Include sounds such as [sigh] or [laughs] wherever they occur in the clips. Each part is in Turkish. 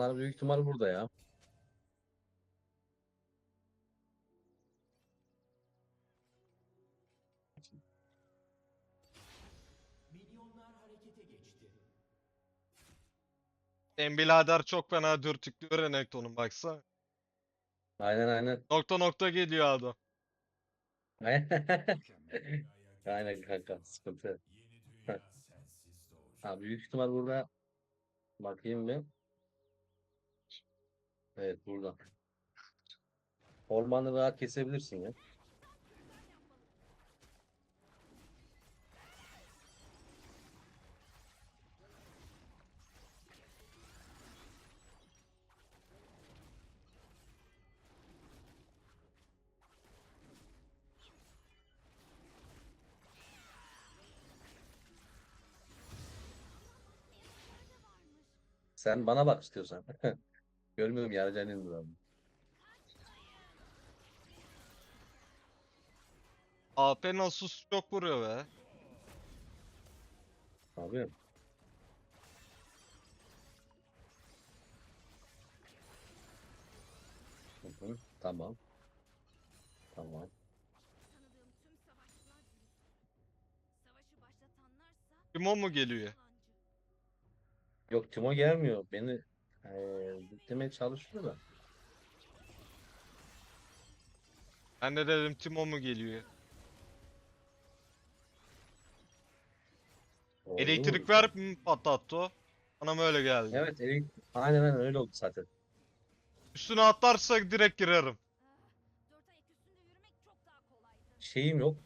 Onlar büyük ihtimal burada ya. En birader çok fena dürtüklüyor Renekton'un baksa. Aynen aynen. Nokta nokta geliyor adam. [laughs] Aynen kanka sıkıntı. [laughs] Ha, büyük ihtimal burada. Bakayım bir. Evet burada. Ormanı rahat kesebilirsin ya. Sen bana bak istiyorsan. [laughs] Görmüyorum indir abi. AP Nasus çok vuruyor be. Abi. Hı hı, Tamam. Tamam. Tanıdığım tüm savaşçılar büyük. Savaşı başlatanlarsa Timo mu geliyor? yalancı. Yok Timo gelmiyor. Beni eee bitirmeye çalışıyor da. Ben de dedim Timo mu geliyor? Oldu. Elektrik verip mi patlattı o? Bana mı öyle geldi? Evet, elektrik. Aynen aynen öyle oldu zaten. Üstüne atlarsa direkt girerim. Şeyim yok.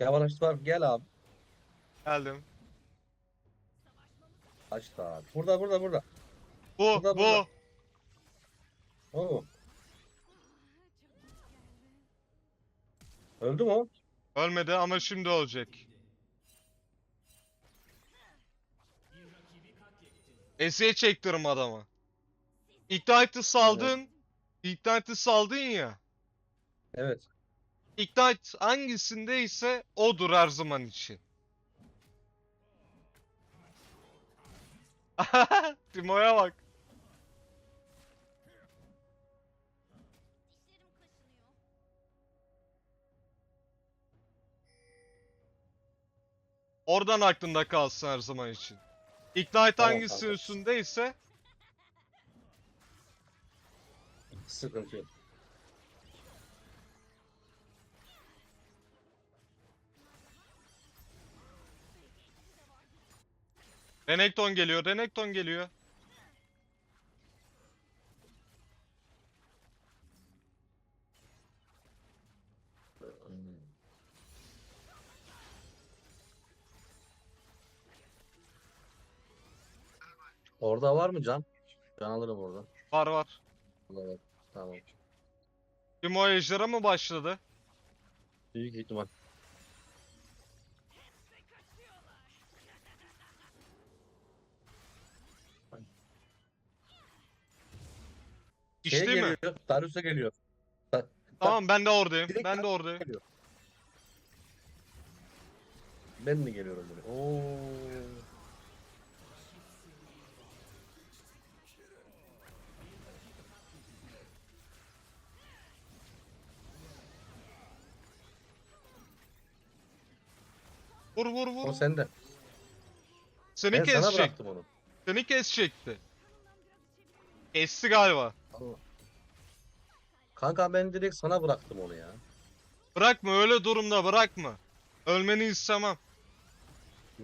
Yavaş var. Gel abi. Geldim. Kaçtı abi. Burada burada burada. Bu, Burada, bu. burada. Oo. Öldü mü o? Ölmedi ama şimdi ölecek. Esiye çektirim adamı. Ignite'ı saldın. Ignite'ı saldın ya. Evet. Ignite hangisindeyse odur her zaman için. [laughs] Timo'ya bak. Oradan aklında kalsın her zaman için. Ignite hangisi kanka. üstündeyse Sıkıntı yok. Renekton geliyor, Renekton geliyor. Orada var mı can? Can alırım orada. Var var. Burada var. Tamam. Timo Ejder'a mı başladı? Büyük ihtimal. Şeye İşte mi? geliyor. Darius'a geliyor. Ta- Tamam ben de oradayım. Direkt Ben de oradayım. geliyor. Ben mi geliyorum buraya? Oo. Vur vur vur. O sende. Seni Ben sana kesecek. bıraktım onu. Seni kesecekti. Kesti galiba. Allah. Kanka ben direkt sana bıraktım onu ya. Bırakma öyle durumda bırakma. Ölmeni istemem.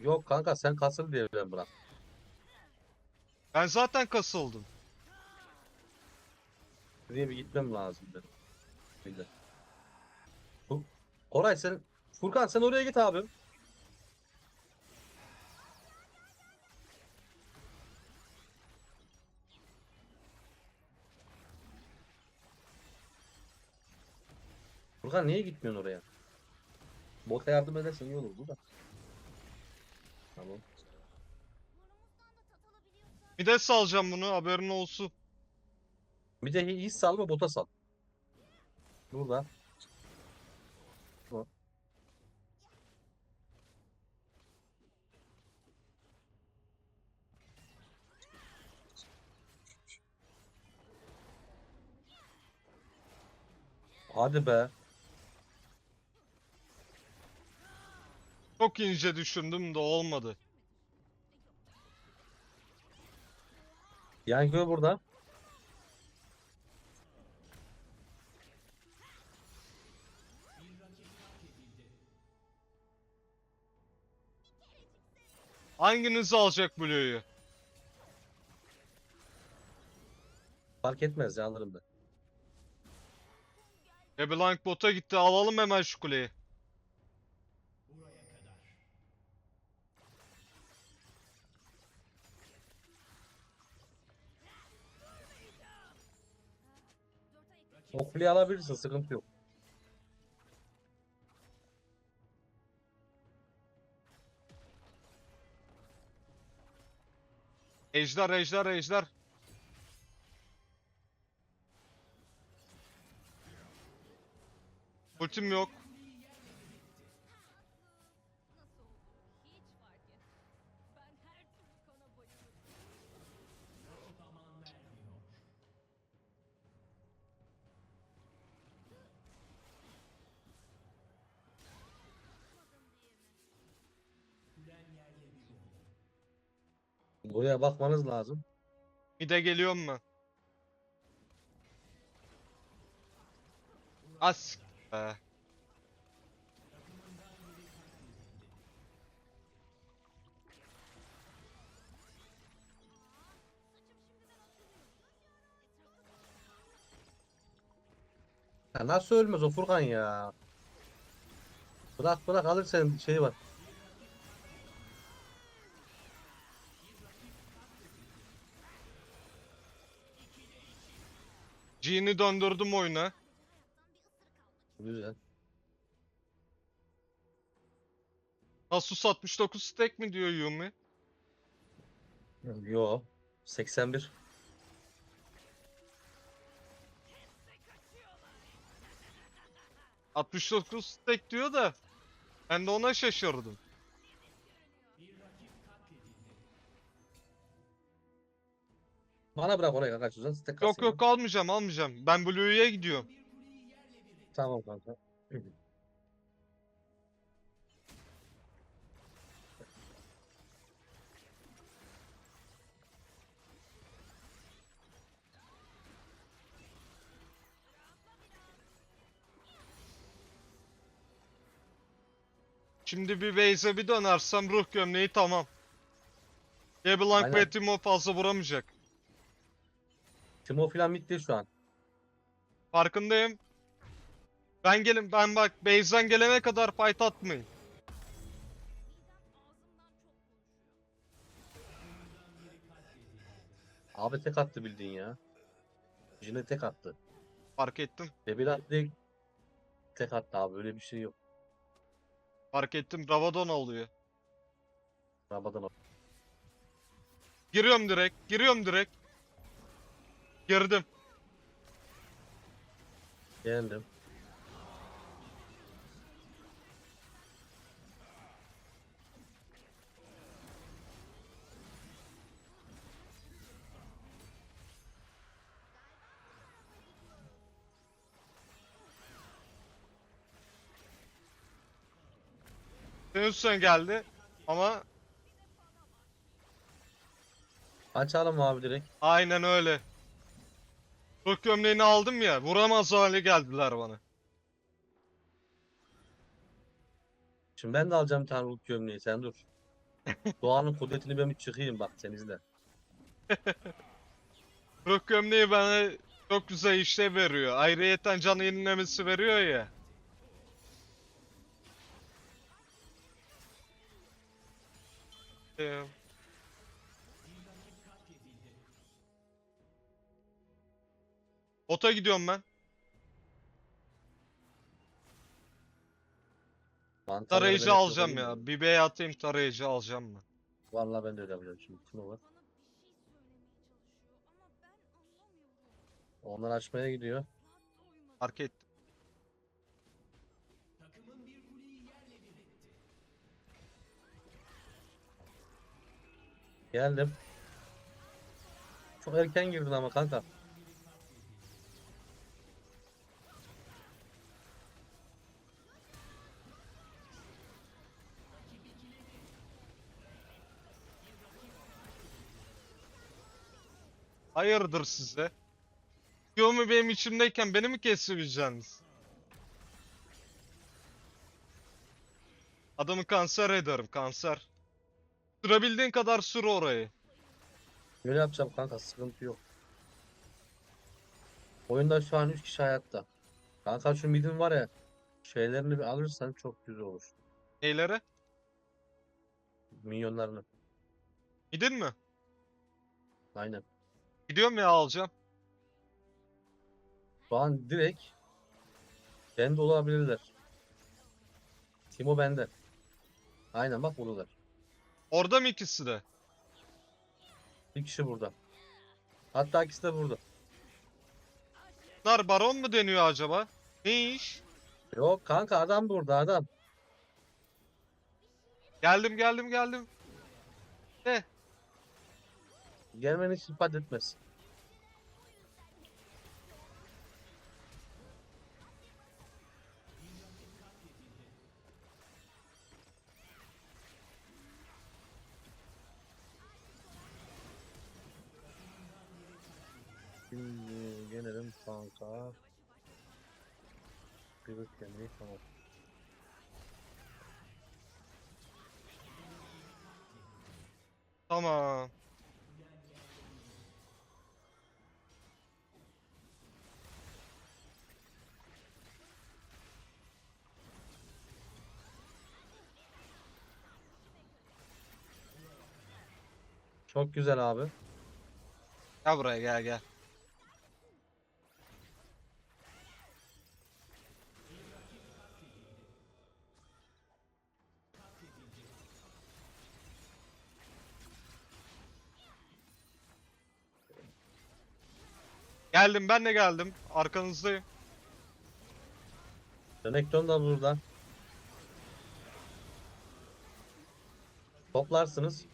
Yok kanka sen kasıl diye ben bıraktım. Ben zaten kasıldım. Buraya bir gitmem lazım benim. Bu- Koray sen Furkan sen oraya git abi. Furkan niye gitmiyorsun oraya? Bota yardım edersen iyi olurdu da. Tamam. Bir de salacağım bunu haberin olsun. Bir de hiç salma bota sal. Burada. Hadi be. Çok ince düşündüm de olmadı. Yankı burada. Hanginiz alacak Blue'yu? Fark etmez ya alırım ben. LeBlanc bota gitti. Alalım hemen şu kuleyi. Dört ay O kuleyi alabilirsin sıkıntı yok. Ejder, ejder, ejder. Ultim yok. Buraya bakmanız lazım. Mide geliyorum mu? As. Be. Ya nasıl ölmez o Furkan ya? Bırak bırak alır sen şey var. G'ni döndürdüm oyuna. Güzel. Asus 69 stack mi diyor Yumi? Yo. 81. Cık, 69 stack diyor da ben de ona şaşırdım. Bana bırak oraya kanka çözen. Tek Yok kasayım yok almayacağım almayacağım. Ben Blue'ya gidiyorum. Tamam kanka. Şimdi bir base'e bir dönersem ruh gömleği tamam. LeBlanc Aynen. ve Timo fazla vuramayacak. Timo filan bitti şu an. Farkındayım. Ben gelin ben bak base'den gelene kadar fight atmayın. Abi tek attı bildiğin ya. Jine tek attı. Fark ettim. Debil attı. Tek attı abi öyle bir şey yok. Fark ettim. Rabadon oluyor. Rabadan o. Giriyorum direkt. Giriyorum direkt. Girdim. Geldim. Hüsnü geldi. Ama Açalım abi direkt. aynen öyle. Ruh gömleğini aldım ya. Vuramaz hale geldiler bana. Şimdi ben de alacağım bir tane Hulk gömleği sen dur. [laughs] Doğanın kudretini ben bir çıkayım bak sen izle. [laughs] Ruh gömleği bana çok güzel işlev veriyor. Ayrıyeten canı yenilemesi veriyor ya. Ee, Ota gidiyorum ben. Mantarları Tarayıcı hep alacağım ya. Bir bey atayım tarayıcı alacağım ben. Vallahi ben de öyle yapacağım şimdi. Timo var. Şey. Onlar açmaya gidiyor. Fark ettim. Geldim. Çok erken girdin ama kanka. Hayırdır size? Yomi benim içimdeyken beni mi kesebileceksiniz? Adamı kanser ederim kanser. Sürebildiğin kadar sür orayı. Öyle yapacağım kanka sıkıntı yok. Oyunda şu an 3 kişi hayatta. Kanka şu midin var ya şeylerini bir alırsan çok güzel olur. Neylere? Minyonlarını. Gidin mi? Aynen. Gidiyorum ya alacağım. Şu an direkt bende olabilirler. Timo bende. Aynen bak buradalar. Orada mı ikisi de? Bir kişi burada. Hatta ikisi de burada. Bunlar baron mu deniyor acaba? Ne iş? Yok kanka adam burada adam. Geldim geldim geldim. Gelmeni hiç ifade etmez. Şimdi gelelim kanka. Bir kemiği tamam. Tamam. Çok güzel abi. Gel buraya gel gel. Geldim ben de geldim. Arkanızdayım. Renekton da burada. Toplarsınız.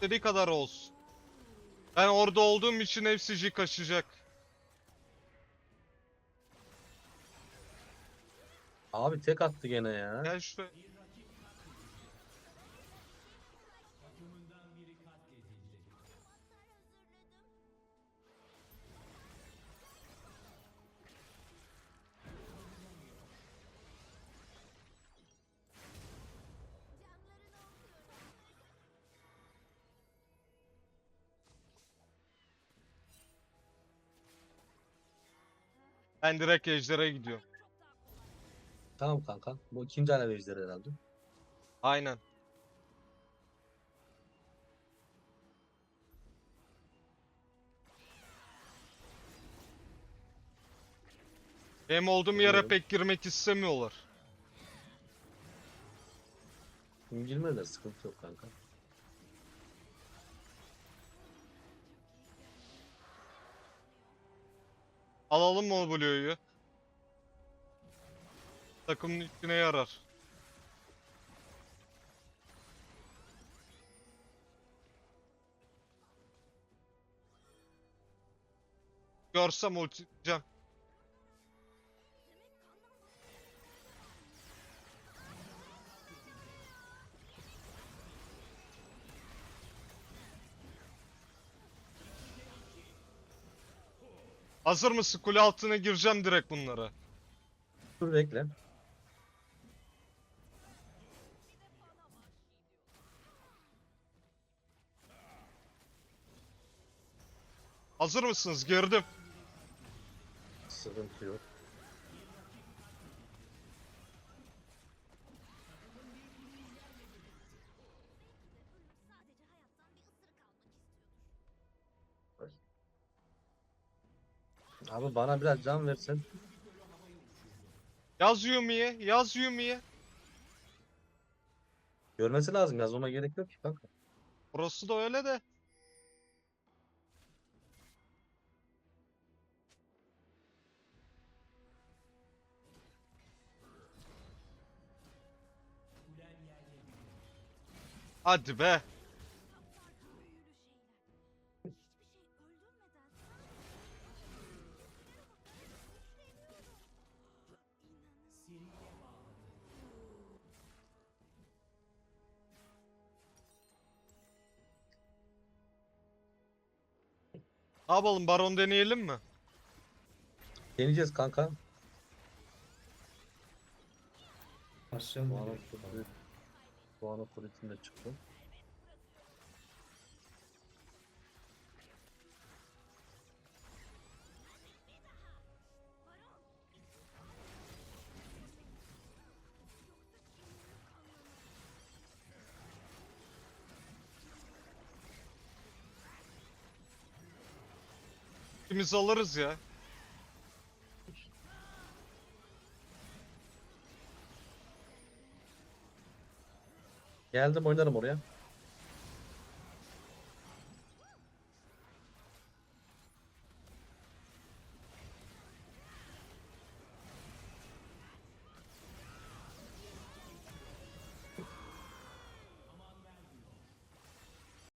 İstediği kadar olsun. Ben orada olduğum için hepsi kaçacak. Abi tek attı gene ya. Gel şuraya. Ben direkt ejder'e gidiyorum. Tamam kanka. Bu ikinci alev ejderi herhalde. Aynen. Benim olduğum yere Biliyorum. pek girmek istemiyorlar. Girmezler sıkıntı yok kanka. Alalım mı o Blue'yu? Takımın içine yarar. Görsem ultiyeceğim. Hazır mısın? Kule altına gireceğim direkt bunlara. Dur bekle. Hazır mısınız? Girdim. Sıkıntı yok. Abi bana biraz can versen. Yaz Yumi'ye. Yaz Yumi'ye. Görmesi lazım yazmama gerek yok ki kanka. Burası da öyle de. Hadi be. Ne yapalım baron deneyelim mi? Deneyeceğiz kanka. Başlayalım. Doğan'ın fırtını da çıktı. İkimiz alırız ya. Geldim oynarım oraya.